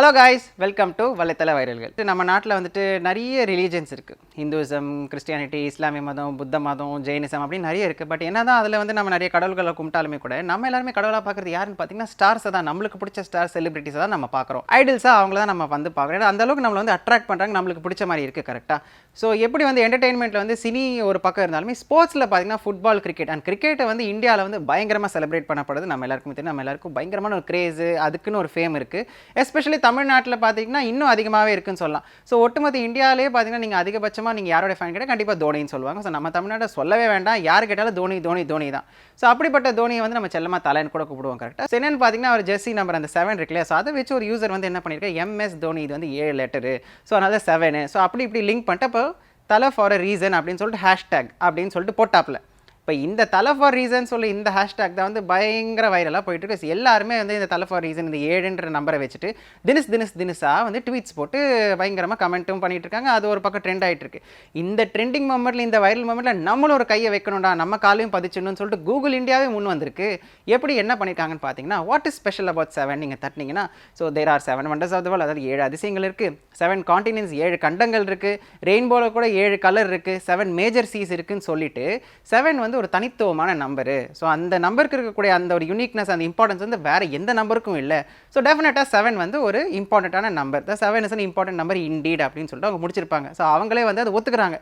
Hello guys welcome to வலைத்தள வைரல்கள். நம்ம நாட்டில் வந்துட்டு நிறைய ரிலீஜன்ஸ் இருக்குது ஹிந்துவிசம் கிறிஸ்டியானிட்டி இஸ்லாமிய மதம் புத்த மதம் ஜெயினிசம் அப்படின்னு நிறைய இருக்குது பட் என்ன தான் அதில் வந்து நம்ம நிறைய கடவுள்களை கும்பிட்டாலுமே கூட நம்ம எல்லாருமே கடவுளாக பார்க்குறது யாருன்னு பார்த்தீங்கன்னா ஸ்டார்ஸை தான். நம்மளுக்கு பிடிச்ச ஸ்டார் செலிபிரிட்டிஸை தான் நம்ம பார்க்குறோம். ஐடல்ஸாக அவங்கள தான் நம்ம வந்து பார்க்குறோம். அந்த அளவுக்கு நம்மளை வந்து அட்ராக்ட் பண்ணுறாங்க நம்மளுக்கு பிடிச்ச மாதிரி இருக்குது கரெக்டாக ஸோ எப்படி வந்து என்டர்டெயின்மெண்ட்டில் வந்து சினி ஒரு பக்கம் இருந்தாலுமே ஸ்போர்ட்ஸில் பார்த்தீங்கன்னா ஃபுட்பால் கிரிக்கெட் அண்ட் கிரிக்கெட்டை வந்து இந்தியாவில் வந்து பயங்கரமாக செலிப்ரேட் பண்ணப்படுது நம்ம எல்லாருக்கும் தெரியும். நம்ம எல்லாருக்கும் பயங்கரமான ஒரு கிரேஸு அதுக்குன்னு ஒரு ஃபேம் இருக்குது எஸ்பெஷலி தமிழ்நாட்டில் பார்த்தீங்கன்னா இன்னும் அதிகமாகவே இருக்குன்னு சொல்லலாம். ஸோ ஒட்டுமொத்த இந்தியாவிலே பார்த்தீங்கன்னா நீங்கள் அதிகபட்சமாக நீங்கள் யாரோட ஃபேன் கேட்டால் கண்டிப்பாக தோனின்னு சொல்லுவாங்க. ஸோ நம்ம தமிழ்நாட்டை சொல்லவே வேண்டாம். யார் கேட்டாலும் தோனி தோனி தோனி தான். ஸோ அப்படிப்பட்ட தோனியை வந்து நம்ம செல்லமாக தலைன்னு கூட கூப்பிடுவோம் கரெக்டாக என்னன்னு பார்த்தீங்கன்னா அவர் ஜெர்சி நம்பர் அந்த செவன் இருக்கு இல்லையா? ஸோ அதை வச்சு ஒரு யூசர் வந்து என்ன பண்ணியிருக்கேன் எம்எஸ் தோனி இது வந்து ஏழு லெட்டரு ஸோ அதனால் செவனு ஸோ அப்படி இப்படி லிங்க் பண்ணிட்டு அப்போ தலை ஃபார் அ ரீசன் அப்படின்னு சொல்லிட்டு ஹேஷ்டேக் அப்படின்னு சொல்லிட்டு போட்டாப்பில். இப்போ இந்த தலை ஃபார் ரீசன் சொல்லி இந்த ஹேஷ்டேக் தான் வந்து பயங்கர வைரலாக போயிட்டு இருக்கு. எல்லாருமே வந்து இந்த தலை ஃபார் ரீசன் இந்த ஏழுன்ற நம்பரை வச்சுட்டு தினஸ் தினஸ் தினஸாக வந்து ட்வீட்ஸ் போட்டு பயங்கரமாக கமெண்ட்டும் பண்ணிட்டு இருக்காங்க. அது ஒரு பக்கம் ட்ரெண்ட் ஆகிட்டு இருக்கு. இந்த ட்ரெண்டிங் மொமெண்ட்ல இந்த வைரல் மொமெண்ட்ல நம்மளும் ஒரு கையை வைக்கணும்டா நம்ம காலையும் பதிச்சணும்னு சொல்லிட்டு கூகுள் இந்தியாவே முன் வந்திருக்கு. எப்படி என்ன பண்ணியிருக்காங்கன்னு பார்த்தீங்கன்னா what is special about seven நீங்கள் தட்டினீங்கன்னா so there are seven wonders of the world அதாவது ஏழு அதிசயங்கள் இருக்குது செவன் காண்டினென்ட்ஸ் ஏழு கண்டங்கள் இருக்குது ரெயின்போவில் கூட ஏழு கலர் இருக்குது செவன் மேஜர் சீஸ் இருக்குதுன்னு சொல்லிட்டு செவன் வந்து ஒரு தனித்துவமான நம்பரு. ஸோ அந்த நம்பருக்கு இருக்கக்கூடிய அந்த ஒரு யூனிக்னஸ் அந்த இம்பார்ட்டன்ஸ் வந்து வேறு எந்த நம்பருக்கும் இல்லை. ஸோ டெஃபினட்டாக செவன் வந்து ஒரு இம்பார்ட்டண்ட்டான number the seven is an important number indeed அப்படின்னு சொல்லிட்டு அவங்க முடிச்சிருப்பாங்க. ஸோ அவங்களே வந்து அதை ஒத்துக்கிறாங்க.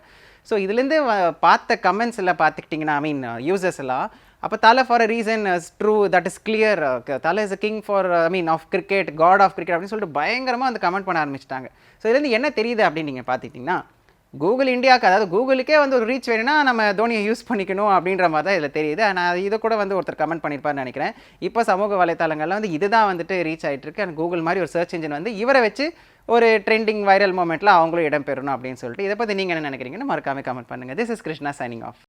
ஸோ இதுலேருந்து பார்த்த கமெண்ட்ஸில் பார்த்துக்கிட்டிங்கன்னா ஐ மீன் யூசர்ஸ் எல்லாம் அப்போ Thala for a reason true that is clear Thala is king for I mean of cricket god of cricket அப்படின்னு சொல்லிட்டு பயங்கரமாக அந்த கமெண்ட் பண்ண ஆரம்பிச்சிட்டாங்க. ஸோ இதுலேருந்து என்ன தெரியுது அப்படின்னு நீங்கள் பார்த்துக்கிட்டிங்கன்னா கூகுள் இந்தியாவுக்கு அதாவது கூகுளுக்கே வந்து ஒரு ரீச் வேணும்னா நம்ம தோனியை யூஸ் பண்ணிக்கணும் அப்படின்ற மாதிரி தான் இதில் தெரியுது. ஆனால் இதை கூட வந்து ஒருத்தர் கமெண்ட் பண்ணியிருப்பாருன்னு நினைக்கிறேன். இப்போ சமூக வலைத்தளங்களில் வந்து இதுதான் வந்துட்டு ரீச் ஆகிட்டு இருக்கு அண்ட் கூகுள் மாதிரி ஒரு சர்ச் இன்ஜின் வந்து இவரை வச்சு ஒரு ட்ரெண்டிங் வைரல் மூமெண்ட்டில் அவங்களும் இடம் பெறணும் அப்படின்னு சொல்லிட்டு. இதை பற்றி நீங்கள் என்ன நினைக்கிறீங்கன்னு மறக்காம கமெண்ட் பண்ணுங்கள் this is Krishna signing off